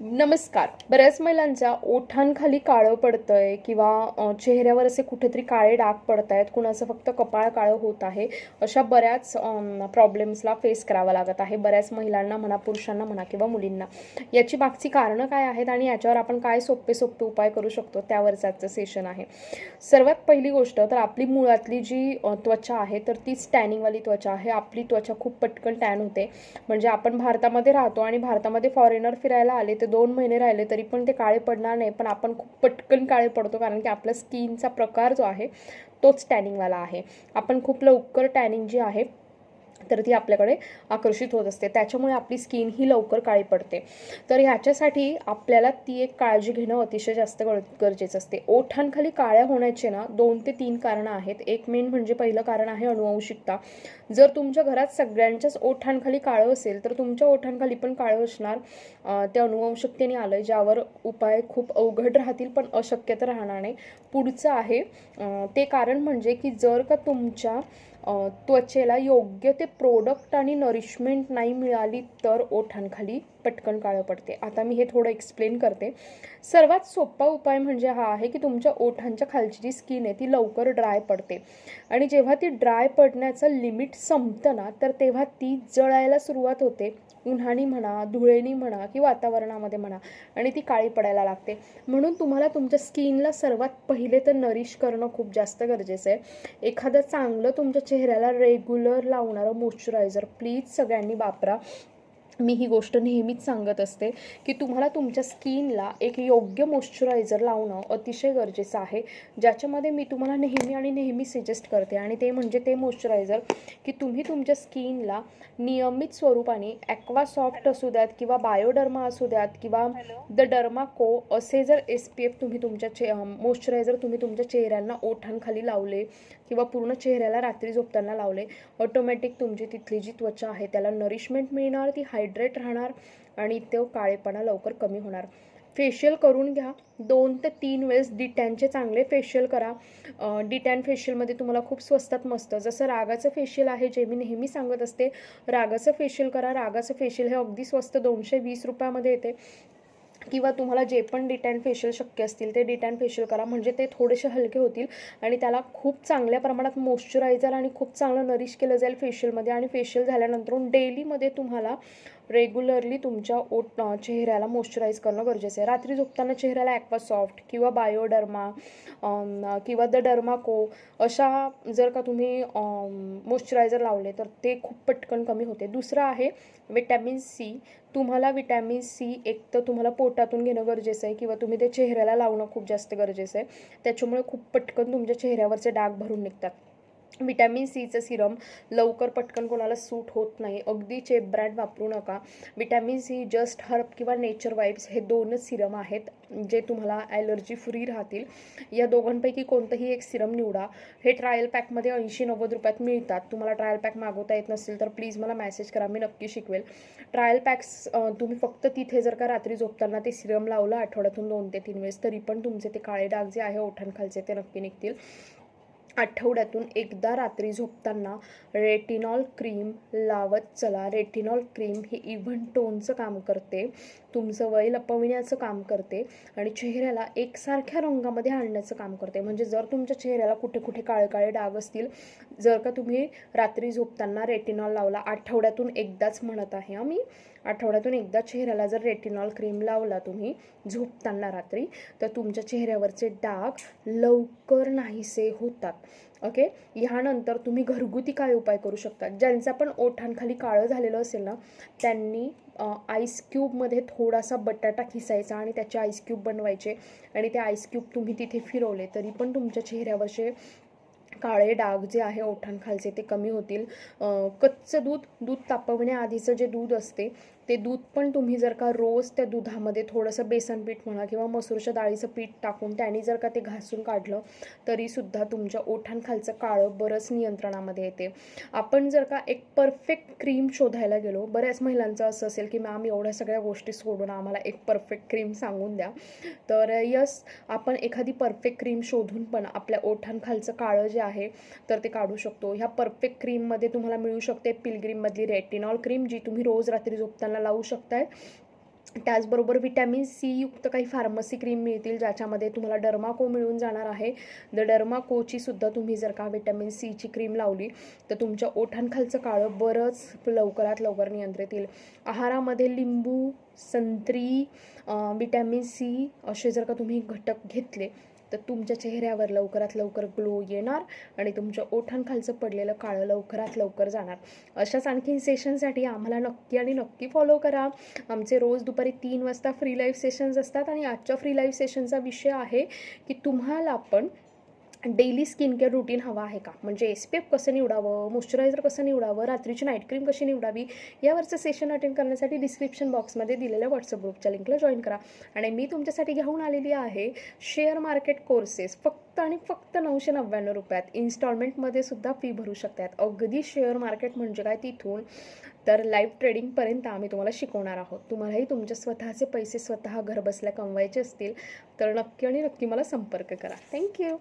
नमस्कार. बऱ्याच महिलांच्या ओठांखाली काळं पडतंय किंवा चेहऱ्यावर असे कुठेतरी काळे डाग पडत आहेत कुणाचं फक्त कपाळ काळं होत आहे अशा बऱ्याच प्रॉब्लेम्सला फेस करावं लागत आहे बऱ्याच महिलांना म्हणा पुरुषांना म्हणा किंवा मुलींना. याची मागची कारणं काय आहेत आणि याच्यावर आपण काय सोपे सोपे उपाय करू शकतो? त्यावरचं आजचं सेशन आहे. सर्वात पहिली गोष्ट तर आपली मुळातली जी त्वचा आहे तर ती टॅनिंगवाली त्वचा आहे. आपली त्वचा खूप पटकन टॅन होते. म्हणजे आपण भारतामध्ये राहतो आणि भारतामध्ये फॉरेनर फिरायला आले तर दोन महिने राहिले तरी पण ते काळे पडणार नाही. पण आपण खूप पटकन काळे पडतो कारण की आपला स्किनचा प्रकार जो आहे तोच टॅनिंगवाला आहे. आपण खूप लवकर टॅनिंग जी आहे तर ती आपल्याकडे आकर्षित होत असते. त्याच्यामुळे आपली स्किन ही लवकर काळी पडते. तर ह्याच्यासाठी आपल्याला ती एक काळजी घेणं अतिशय जास्त गरजेचं असते. ओठांखाली काळ्या होण्याचे ना दोन ते तीन कारणं आहेत. एक मेन म्हणजे पहिलं कारण आहे अनुवंशिकता. जर तुमच्या घरात सगळ्यांच्याच ओठांखाली काळं असेल तर तुमच्या ओठांखाली पण काळं असणार. ते अनुवंशिकतेने आलं आहे ज्यावर उपाय खूप अवघड राहतील पण अशक्य तर राहणार नाही. पुढचं आहे ते कारण म्हणजे की जर का तुमच्या त्वचेला योग्य ते प्रोडक्ट आणि नरिशमेंट नाही मिळाली तर ओठांखाली. पटकन काळं पडते. आता मी हे थोडं एक्सप्लेन करते. सर्वात सोपा उपाय म्हणजे हा आहे की तुमच्या ओठांच्या खालची जी स्किन आहे ती लवकर ड्राय पडते. आणि जेव्हा ती ड्राय पडण्याचं लिमिट संपतं ना तर तेव्हा ती जळायला सुरुवात होते. उन्हाणी म्हणा धुळेनी म्हणा की वातावरणामध्ये म्हणा. आणि ती काळी पडायला लागते. म्हणून तुम्हाला तुमच्या स्किनला सर्वात पहिले तर नरिश करणं खूप जास्त गरजेचं आहे. एखादं चांगलं तुमच्या चेहऱ्याला रेग्युलर लावणारं मॉइश्चरायझर प्लीज सगळ्यांनी वापरा. मी ही गोष्ट नेहमीच सांगत असते की तुम्हाला तुमच्या स्किनला एक योग्य मॉइश्चरायझर लावणं अतिशय गरजेचं आहे. ज्याच्यामध्ये मी तुम्हाला नेहमी आणि नेहमी सजेस्ट करते आणि ते म्हणजे ते मॉइश्चरायझर की तुम्ही तुमच्या स्किनला नियमित स्वरूपाने ॲक्वा सॉफ्ट असू द्यात किंवा बायोडर्मा असू द्यात किंवा द डर्मा को असे जर एस पी एफ तुम्ही तुमच्या चे मॉइश्चरायझर तुम्ही तुमच्या चेहऱ्यांना ओठांखाली लावले किंवा पूर्ण चेहऱ्याला रात्री झोपताना लावले ऑटोमॅटिक तुमची तिथली जी त्वचा आहे त्याला नरिशमेंट मिळणार ती हायड्रेट राहणार आणि तो काळेपणा लवकर कमी होणार. फेशियल करून घ्या. दोन ते तीन वेळेस डिटॅनचे चांगले फेशियल करा. डिटॅन फेशियलमध्ये तुम्हाला खूप स्वस्तात मस्त. जसं रागाचं फेशियल आहे जे मी नेहमी सांगत असते रागाचं फेशियल करा. रागाचं फेशियल हे अगदी स्वस्त दोनशे वीस रुपयामध्ये येते. किंवा तुम्हाला जे पण डिटॅन फेशियल शक्य असतील ते डिटॅन फेशियल करा. म्हणजे ते थोडेसे हलके होतील आणि त्याला खूप चांगल्या प्रमाणात मॉइश्चरायझर आणि खूप चांगलं नरिश केलं जाईल फेशियलमध्ये आणि फेशियल झाल्यानंतर डेलीमध्ये तुम्हाला रेग्युलरली तुमच्या ओट चेहऱ्याला मॉइश्चराईज करणं गरजेचं आहे. रात्री झोपताना चेहऱ्याला ॲक्वा सॉफ्ट किंवा बायोडर्मा किंवा द डर्माको अशा जर का तुम्ही मॉइश्चरायझर लावले तर ते खूप पटकन कमी होते. दुसरं आहे विटॅमिन सी तुम्हाला विटॅमिन सी एक तर तुम्हाला पोटातून घेणं गरजेचं आहे किंवा तुम्ही ते चेहऱ्याला लावणं खूप जास्त गरजेचं आहे. त्याच्यामुळे खूप पटकन तुमच्या चेहऱ्यावरचे डाग भरून निघतात. विटॅमिन सीचं सिरम लवकर पटकन कोणाला सूट होत नाही. अगदी चेप ब्रँड वापरू नका. विटॅमिन सी जस्ट हर्ब किंवा नेचर वाईब्स हे दोनच सिरम आहेत जे तुम्हाला ॲलर्जी फ्री राहतील. या दोघांपैकी कोणतंही एक सिरम निवडा. हे ट्रायल पॅकमध्ये ऐंशी नव्वद रुपयात मिळतात. तुम्हाला ट्रायल पॅक मागवता येत नसेल तर प्लीज मला मेसेज करा. मी नक्की शिकवेल. ट्रायल पॅक्स तुम्ही फक्त तिथे जर का रात्री झोपताना ते सिरम लावलं आठवड्यातून दोन ते तीन वेळेस तरी पण तुमचे ते काळे डाग जे आहे ओठांखालचे ते नक्की निघतील. आठवड्यातून एकदा रात्री झोपताना रेटिनॉल क्रीम लावत चला. रेटिनॉल क्रीम ही इव्हन टोनचं काम करते. तुमचं वय लपविण्याचं काम करते आणि चेहऱ्याला एकसारख्या रंगामध्ये आणण्याचं काम करते. म्हणजे जर तुमच्या चेहऱ्याला कुठे कुठे काळे काळे डाग असतील जर का तुम्ही रात्री झोपताना रेटिनॉल लावला आठवड्यातून एकदाच म्हणत आहे आम्ही आठवड्यातून एकदा चेहऱ्याला जर रेटिनॉल क्रीम लावला तुम्ही झोपताना रात्री तर तुमच्या चेहऱ्यावरचे डाग लवकर नाहीसे होतात. ओके ह्यानंतर तुम्ही घरगुती काय उपाय करू शकता? ज्यांचा पण ओठांखाली काळं झालेलं असेल ना त्यांनी आईस क्यूबमध्ये थोडासा बटाटा खिसायचा आणि त्याचे आईस क्यूब बनवायचे. आणि ते आईस क्यूब तुम्ही तिथे फिरवले तरी पण तुमच्या चेहऱ्यावरचे काळे डाग जे आहे ओठांखालचे ते कमी होतील. कच्चं दूध दूध तापवण्याआधीचं जे दूध असते ते दूध पण तुम्ही जर का रोज त्या दुधामध्ये थोडंसं बेसन पीठ म्हणा किंवा मसूरच्या डाळीचं पीठ टाकून त्याने जर का ते घासून काढलं तरीसुद्धा तुमच्या ओठांखालचं काळं बरंच नियंत्रणामध्ये येते. आपण जर का एक परफेक्ट क्रीम शोधायला गेलो बऱ्याच महिलांचं असं असेल की मॅम एवढ्या सगळ्या गोष्टी सोडून आम्हाला एक परफेक्ट क्रीम सांगून द्या. तर यस आपण एखादी परफेक्ट क्रीम शोधून पण आपल्या ओठांखालचं काळं जे आहे तर ते काढू शकतो. ह्या परफेक्ट क्रीममध्ये तुम्हाला मिळू शकते पिलग्रीममधली रेटिनॉल क्रीम जी तुम्ही रोज रात्री झोपताना लावू शकताय. त्याचबरोबर विटॅमिन सी युक्त काही फार्मसी क्रीम मिळतील ज्याच्यामध्ये तुम्हाला डर्माको मिळून जाणार आहे. द डर्माकोची सुद्धा तुम्ही जर का विटॅमिन सीची क्रीम लावली तर तुमच्या ओठांखालचं काळं बरंच लवकरात लवकर नियंत्रित येईल. आहारामध्ये लिंबू संत्री विटॅमिन सी असे जर का तुम्ही घटक घेतले तर तुमच्या चेहऱ्यावर लवकरात लवकर ग्लो येणार आणि तुमच्या ओठांखालचं पडलेलं काळं लवकरात लवकर जाणार. अशाच आणखीन सेशनसाठी आम्हाला नक्की आणि नक्की फॉलो करा. आमचे रोज दुपारी तीन वाजता फ्री लाईव्ह सेशन्स असतात आणि आजच्या फ्री लाईव्ह सेशनचा विषय आहे की तुम्हाला पण डेली स्किन केअर रुटीन हवा आहे का? म्हणजे एस पी एफ कसं निवडावं? मॉइश्चरायझर कसं निवडावं? रात्रीची नाईट क्रीम कशी निवडावी? यावरचं सेशन अटेंड करण्यासाठी डिस्क्रिप्शन बॉक्समध्ये दिलेल्या व्हॉट्सअप ग्रुपच्या लिंकला जॉईन करा. आणि मी तुमच्यासाठी घेऊन आलेली आहे शेअर मार्केट कोर्सेस फक्त आणि फक्त नऊशे नव्याण्णव रुपयात इन्स्टॉलमेंटमध्ये सुद्धा फी भरू शकतात. अगदी शेअर मार्केट म्हणजे काय तिथून? तर लाईव्ह ट्रेडिंगपर्यंत आम्ही तुम्हाला शिकवणार आहोत. तुम्हालाही तुमचे स्वतःचे पैसे स्वतः घरबसल्या कमवायचे असतील तर नक्की आणि नक्की मला संपर्क करा. थँक्यू